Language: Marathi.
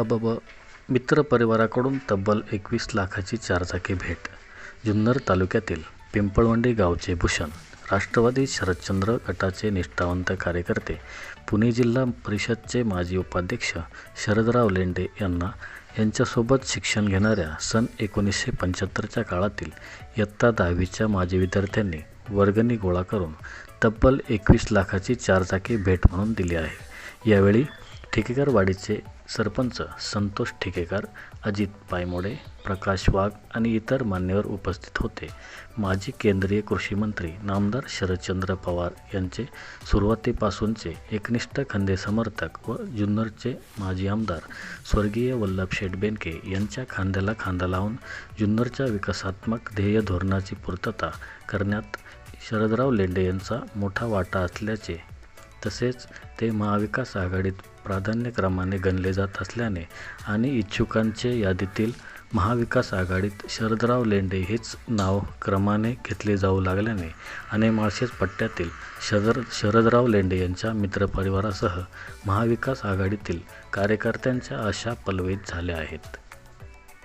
अबब मित्रपरिवाराकडून तब्बल एकवीस लाखाची चारचाकी भेट. जुन्नर तालुक्यातील पिंपळवंडी गावचे भूषण राष्ट्रवादी शरदचंद्र गटाचे निष्ठावंत कार्यकर्ते पुणे जिल्हा परिषदचे माजी उपाध्यक्ष शरदराव लेंडे यांना यांच्यासोबत शिक्षण घेणाऱ्या सन एकोणीसशे पंच्याहत्तरच्या काळातील इयत्ता दहावीच्या माजी विद्यार्थ्यांनी वर्गणी गोळा करून तब्बल एकवीस लाखाची चारचाकी भेट म्हणून दिली आहे. यावेळी ठेकेकरवाडीचे सरपंच संतोष ठिकेकर अजित पायमोडे प्रकाश वाघ आणि इतर मान्यवर उपस्थित होते. माजी केंद्रीय कृषी मंत्री नामदार शरदचंद्र पवार यांचे सुरुवातीपासूनचे एकनिष्ठ खंदे समर्थक व जुन्नरचे माजी आमदार स्वर्गीय वल्लभ शेठ बेनके यांच्या खांद्याला खांदा लावून जुन्नरच्या विकासात्मक ध्येय धोरणाची पूर्तता करण्यात शरदराव लेंडे यांचा मोठा वाटा असल्याचे तसेच ते महाविकास आघाडीत प्राधान्यक्रमाने गणले जात असल्याने आणि इच्छुकांचे यादीतील महाविकास आघाडीत शरदराव लेंडे हेच नाव क्रमाने घेतले जाऊ लागल्याने आणि माळशेज पट्ट्यातील शरद शरदराव लेंडे यांच्या मित्रपरिवारासह महाविकास आघाडीतील कार्यकर्त्यांच्या आशा पलवेत झाल्या आहेत.